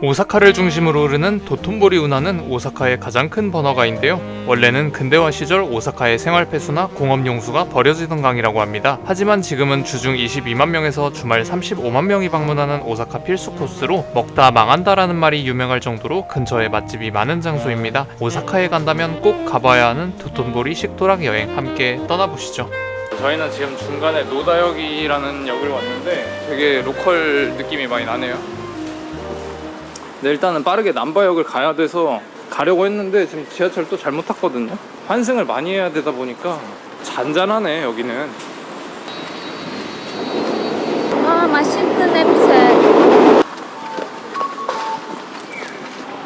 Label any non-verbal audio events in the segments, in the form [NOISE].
오사카를 중심으로 흐르는 도톤보리 운하는 오사카의 가장 큰 번화가인데요. 원래는 근대화 시절 오사카의 생활폐수나 공업용수가 버려지던 강이라고 합니다. 하지만 지금은 주중 22만 명에서 주말 35만 명이 방문하는 오사카 필수 코스로 먹다 망한다라는 말이 유명할 정도로 근처에 맛집이 많은 장소입니다. 오사카에 간다면 꼭 가봐야 하는 도톤보리 식도락 여행 함께 떠나보시죠. 저희는 지금 중간에 노다역이라는 역을 왔는데 되게 로컬 느낌이 많이 나네요. 네, 일단은 빠르게 남바역을 가야 돼서 가려고 했는데 지금 지하철 또 잘못 탔거든요. 환승을 많이 해야 되다 보니까 잔잔하네 여기는. 아 맛있는 냄새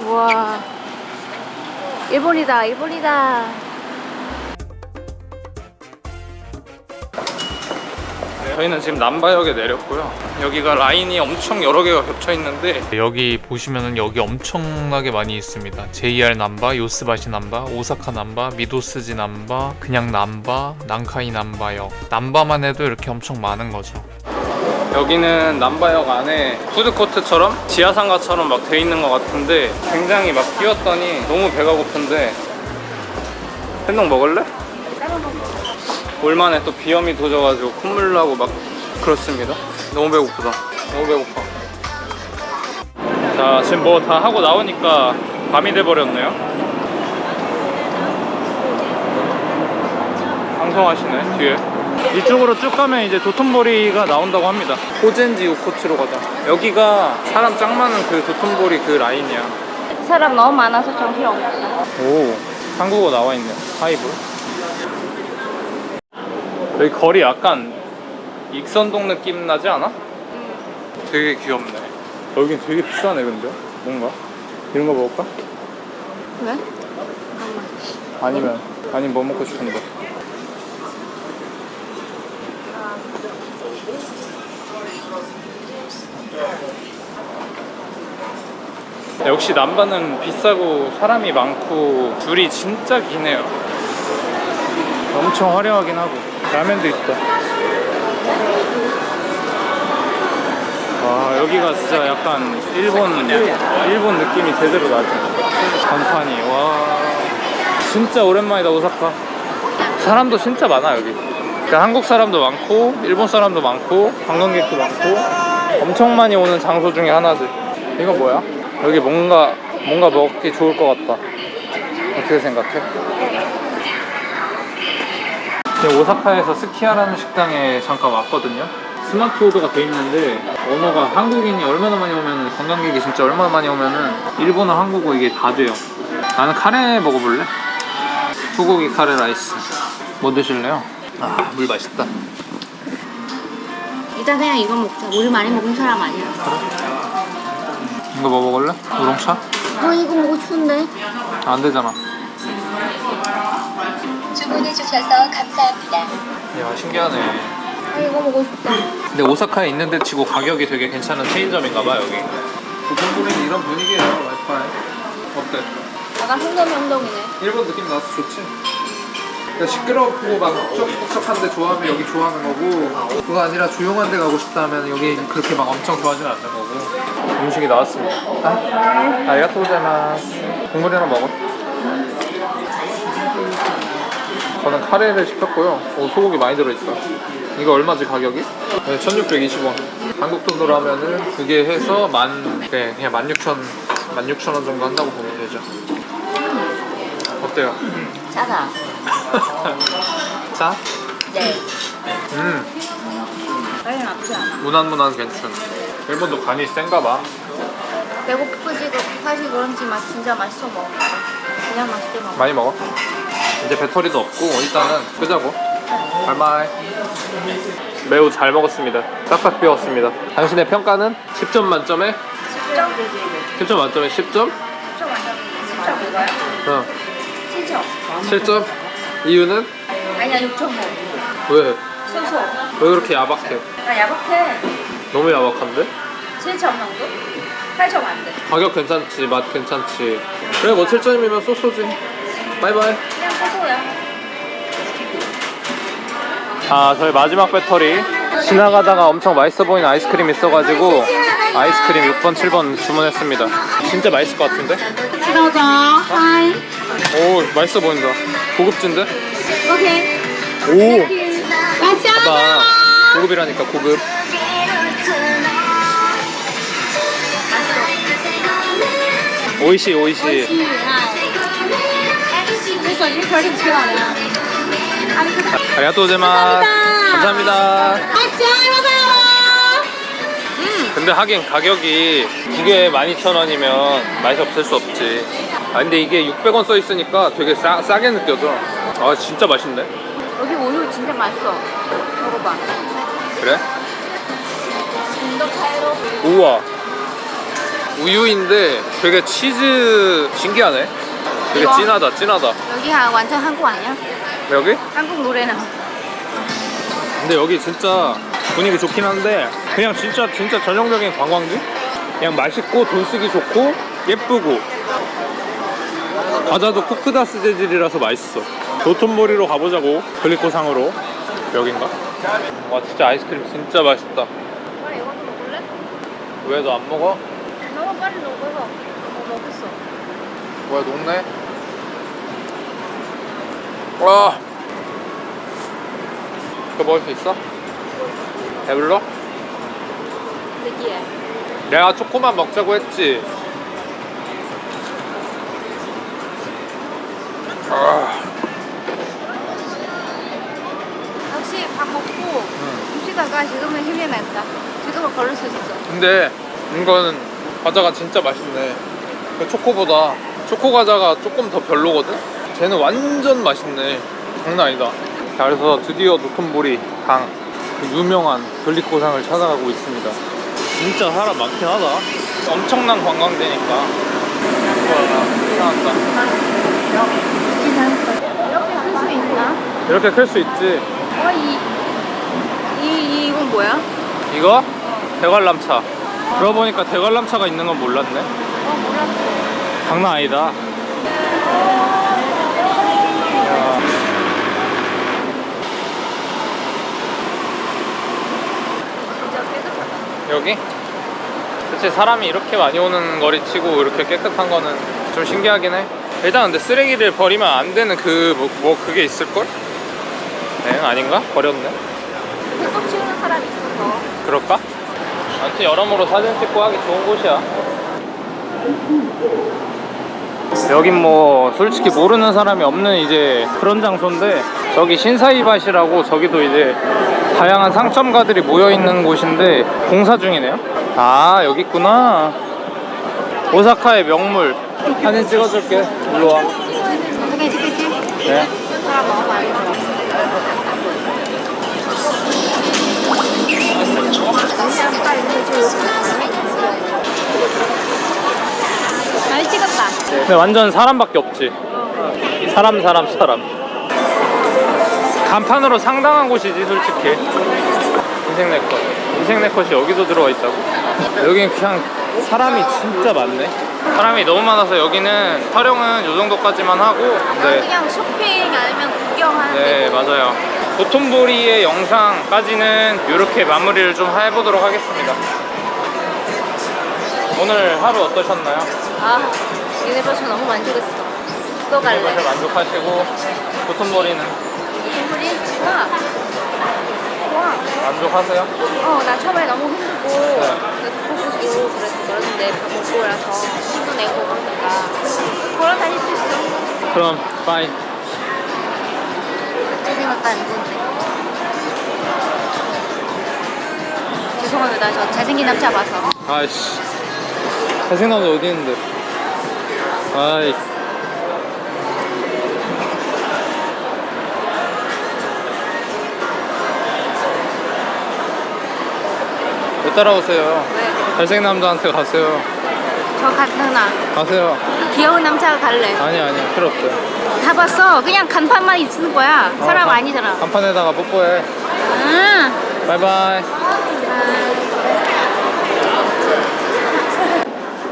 우와 일본이다 일본이다 저희는 지금 남바역에 내렸고요. 여기가 라인이 엄청 여러 개가 겹쳐 있는데 여기 보시면은 여기 엄청나게 많이 있습니다. JR 남바, 요스바시 남바, 오사카 남바, 미도스지 남바, 그냥 남바, 난카이 남바역. 남바만 해도 이렇게 엄청 많은 거죠. 여기는 남바역 안에 푸드코트처럼 지하상가처럼 막 돼 있는 것 같은데 굉장히 막 뛰었더니 너무 배가 고픈데 햄동 먹을래? 올만에 또 비염이 도져가지고 콧물 나고 막 그렇습니다. 너무 배고프다. 너무 배고파. 자, 지금 뭐 다 하고 나오니까 밤이 돼버렸네요. 방송하시네, 뒤에. 이쪽으로 쭉 가면 이제 도톤보리가 나온다고 합니다. 호젠지 우코츠로 가자. 여기가 사람 짱 많은 그 도톤보리 그 라인이야. 사람 너무 많아서 정신없다 오, 한국어 나와 있네. 하이볼. 여기 거리 약간 익선동 느낌 나지 않아? 되게 귀엽네. 여긴 되게 비싸네, 근데. 뭔가? 이런 거 먹을까? 왜? 아니면, 아니 뭐 먹고 싶은데. 역시 남반은 비싸고 사람이 많고 줄이 진짜 기네요. 엄청 화려하긴 하고 라면도 있다. 와 여기가 진짜 약간 일본 일본 느낌이 제대로 나지. 간판이 와 진짜 오랜만이다 오사카. 사람도 진짜 많아 여기. 그러니까 한국 사람도 많고 일본 사람도 많고 관광객도 많고 엄청 많이 오는 장소 중에 하나지. 이거 뭐야? 여기 뭔가 뭔가 먹기 좋을 것 같다. 어떻게 생각해? 오사카에서 스키야라는 식당에 잠깐 왔거든요. 스마트 오더가 돼 있는데 언어가 한국인이 얼마나 많이 오면은 관광객이 진짜 얼마나 많이 오면은 일본어, 한국어 이게 다 돼요. 나는 카레 먹어볼래? 소고기 카레 라이스. 뭐 드실래요? 아, 물 맛있다. 일단 그냥 이거 먹자 물 많이 먹는 사람 아니야 이거 뭐 먹을래? 우롱차? 어 이거 먹고 싶은데 안 되잖아. 주문해 주셔서 감사합니다. 야, 신기하네. 아 이거 먹고 싶다 근데 오사카에 있는 데 치고 가격이 되게 괜찮은 체인점인가 봐 여기. 도톤보리는 이런 분위기예요 와이파이. 어때? 약간 흥동명동이네 일본 느낌 나서 좋지? 그러니까 시끄럽고 막 쩍쩍한데 좋아하면 여기 좋아하는 거고 그거 아니라 조용한 데 가고 싶다면 여기 그렇게 막 엄청 좋아하지는 않는 거고 음식이 나왔습니다 아, 아리가토 고자이마스 국물 하나 먹어 저는 카레를 시켰고요. 오, 소고기 많이 들어있다. 이거 얼마지 가격이? 네, 1620원. 한국 돈으로 하면은 두 개 해서 만 네, 그냥 16,000 16,000원 정도 한다고 보면 되죠. 어때요? 짜다 짜? [LAUGHS] 네. 음. 빨리 나쁘지 않아? 무난무난 괜찮 일본도 간이 센가 봐. 배고프지도 사실 그런지 맛 진짜 맛있어 먹어. 그냥 맛있게 먹어. 많이 먹어 이제 배터리도 없고 일단은 끄자고 바이바이 매우 잘 먹었습니다 싹싹 비웠습니다 당신의 평가는 10점 만점에 10점? 10점 만점에 10점? 10점 완전 10점 이거야? 어 7점 7점? 이유는? 아니야 6.5 왜? 순수 왜 그렇게 야박해? 나 야박해 너무 야박한데? 7점 정도? 8점 안돼 가격 괜찮지 맛 괜찮지 그래 뭐 7점이면 쏘쏘지 바이바이. 그냥 꺼줘요. 아 저희 마지막 배터리 지나가다가 엄청 맛있어 보이는 아이스크림 있어가지고 아이스크림 6번 7번 주문했습니다 진짜 맛있을 것 같은데? 들어줘. 하이. 오 맛있어 보인다 고급진데? 오케이. 오 마셔. 봐봐 고급이라니까 고급 오이시 오이시 오이시. 벌써 일 벌금 제가 안 해요. 아니, 그... 아리가또 제마. 감사합니다. 감사합니다. 근데 하긴 가격이 두 개에 12,000원이면 맛이 없을 수 없지. 아 근데 이게 600원 써 있으니까 되게 싸, 싸게 느껴져. 아 진짜 맛있네. 여기 우유 진짜 맛있어. 먹어봐. 그래? 우와. 우유인데 되게 치즈 신기하네. 되게 이거? 진하다, 진하다. 여기 하, 완전 한국 아니야? 여기? 한국 노래는. 근데 여기 진짜 분위기 좋긴 한데 그냥 진짜 진짜 전형적인 관광지? 그냥 맛있고 돈 쓰기 좋고 예쁘고 과자도 쿠크다스 재질이라서 맛있어 도톤보리로 가보자고 글리코상으로 여긴가? 와 진짜 아이스크림 진짜 맛있다 빨리 이것도 먹을래? 왜 너 안 먹어? 너무 빨리 먹어봐. 뭐 먹겠어. 뭐야 녹네? 와 이거 먹을 수 있어? 배불러? 느끼해. 내가 초코만 먹자고 했지. 아, 역시 밥 먹고 음식하가 지금은 힘이 난다. 지금은 걸을 수 있어. 근데 이거는 과자가 진짜 맛있네. 그 초코보다 초코 과자가 조금 더 별로거든. 쟤는 완전 맛있네. 장난 아니다. 자, 그래서 드디어 노톤보리 강, 그 유명한 글리코상을 찾아가고 있습니다. 진짜 사람 많긴 하다. 엄청난 관광대니까. 와, 이상하다. 이렇게 할수 있나? 이렇게 클 수 있지. 어, 이, 이, 이, 이건 뭐야? 이거? 대관람차. 그러고 보니까 대관람차가 있는 건 몰랐네. 어, 몰랐어. 장난 아니다. 야. 진짜 깨끗하다. 여기? 그치 사람이 이렇게 많이 오는 거리 치고 이렇게 깨끗한 거는 좀 신기하긴 해. 일단 근데 쓰레기를 버리면 안 되는 그 뭐 뭐 그게 있을걸? 네 아닌가? 버렸네. 흠뻑 치우는 사람이 있어서. 그럴까? 아무튼 여러모로 사진 찍고 하기 좋은 곳이야. 여긴 뭐 솔직히 모르는 사람이 없는 이제 그런 장소인데 저기 신사이밭이라고 저기도 이제 다양한 상점가들이 모여 있는 곳인데 공사 중이네요. 아 여기 있구나. 오사카의 명물 사진 찍어줄게. 일로 와. 어떻게 찍겠지? 네. 잘 찍었다. 근데 완전 사람밖에 없지. 사람 사람 사람. 간판으로 상당한 곳이지 솔직히. 인생 네컷. 인생 네컷이 여기도 들어와 있다고? 여기는 그냥 사람이 진짜 많네. 사람이 너무 많아서 여기는 촬영은 이 정도까지만 하고. 네, 그냥 쇼핑 아니면 구경하는 네 데고. 맞아요. 도톤보리의 영상까지는 이렇게 마무리를 좀 해보도록 하겠습니다. 오늘 하루 어떠셨나요? 아, 유니버스 너무 만족했어. 또 갈래. 만족하시고 도톤보리는 우리 좋아. 좋아. 만족하세요? 어, 나 처음에 너무 힘들고 네. 보고 싶고 밥 먹고 나서 힘도 내고 그러니까 걸어 다닐 수 있어. 그럼 빠이. 잘생겼다 누군데? 죄송합니다. 저 잘생긴 남자 봐서. 아이씨 잘생긴 남자 어디 있는데 아이 왜 따라오세요 왜? 잘생긴 남자한테 가세요 저 같으나 가세요 귀여운 남자가 갈래. 아니 아니 필요 없어요 다 봤어. 그냥 간판만 있는 거야. 사람 어, 간- 아니잖아. 간판에다가 뽀뽀해 응. 바이바이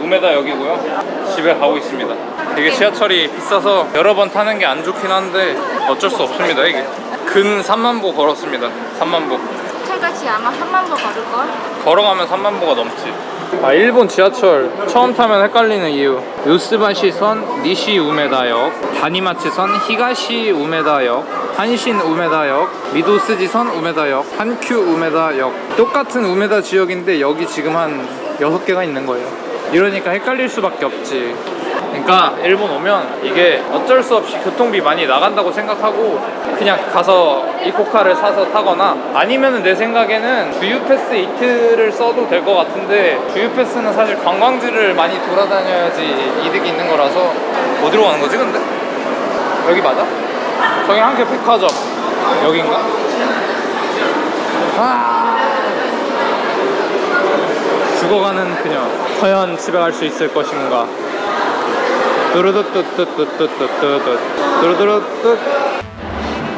우메다 여기고요. 집에 가고 있습니다. 이게 지하철이 비싸서 여러 번 타는 게 안 좋긴 한데 어쩔 수 없습니다. 이게 근 3만 보 걸었습니다. 3만 보. 칼같이 아마 3만 보 걸을걸? 걸어가면 3만 보가 넘지. 아 일본 지하철 처음 타면 헷갈리는 이유 요스바시선 니시 우메다역 다니마치선 히가시 우메다역 한신 우메다역 미도스지선 우메다역 한큐 우메다역 똑같은 우메다 지역인데 여기 지금 한 6개가 있는 거예요 이러니까 헷갈릴 수밖에 없지 그러니까 일본 오면 이게 어쩔 수 없이 교통비 많이 나간다고 생각하고 그냥 가서 이코카를 사서 타거나 아니면은 내 생각에는 주유 패스 이틀을 써도 될 것 같은데 주유 패스는 사실 관광지를 많이 돌아다녀야지 이득이 있는 거라서 어디로 가는 거지 근데? 여기 맞아? 저기 한개 백화점 여긴가? 아 죽어가는 그녀 과연 집에 갈 수 있을 것인가 뚜루뚜뚜뚜뚜뚜뚜뚜 뚜루뚜루뚜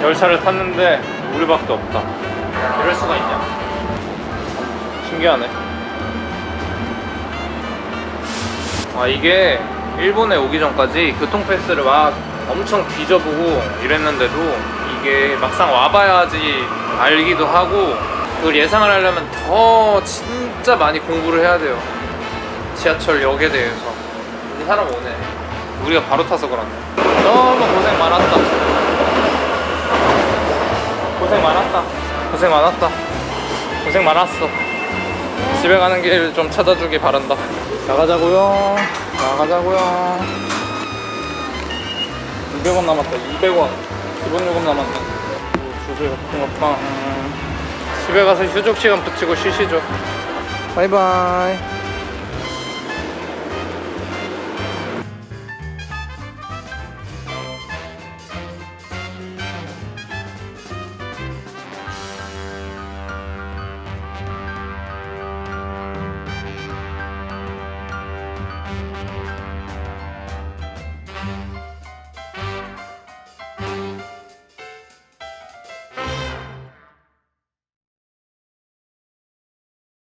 열차를 탔는데 우리밖에 없다 이럴 수가 있냐 신기하네 아 이게 일본에 오기 전까지 교통패스를 막 엄청 뒤져보고 이랬는데도 이게 막상 와봐야지 알기도 하고 그걸 예상을 하려면 더 진짜 많이 공부를 해야 돼요 지하철역에 대해서 이 사람 오네 우리가 바로 타서 그렇네. 너무 고생 많았다. 고생 많았다. 고생 많았다. 고생 많았어. 집에 가는 길 좀 찾아주길 바란다. 나가자고요. 나가자고요. 200원 남았다. 200원. 기본 요금 남았네. 주소에 같은 것빵 집에 가서 휴족 시간 붙이고 쉬시죠. 바이바이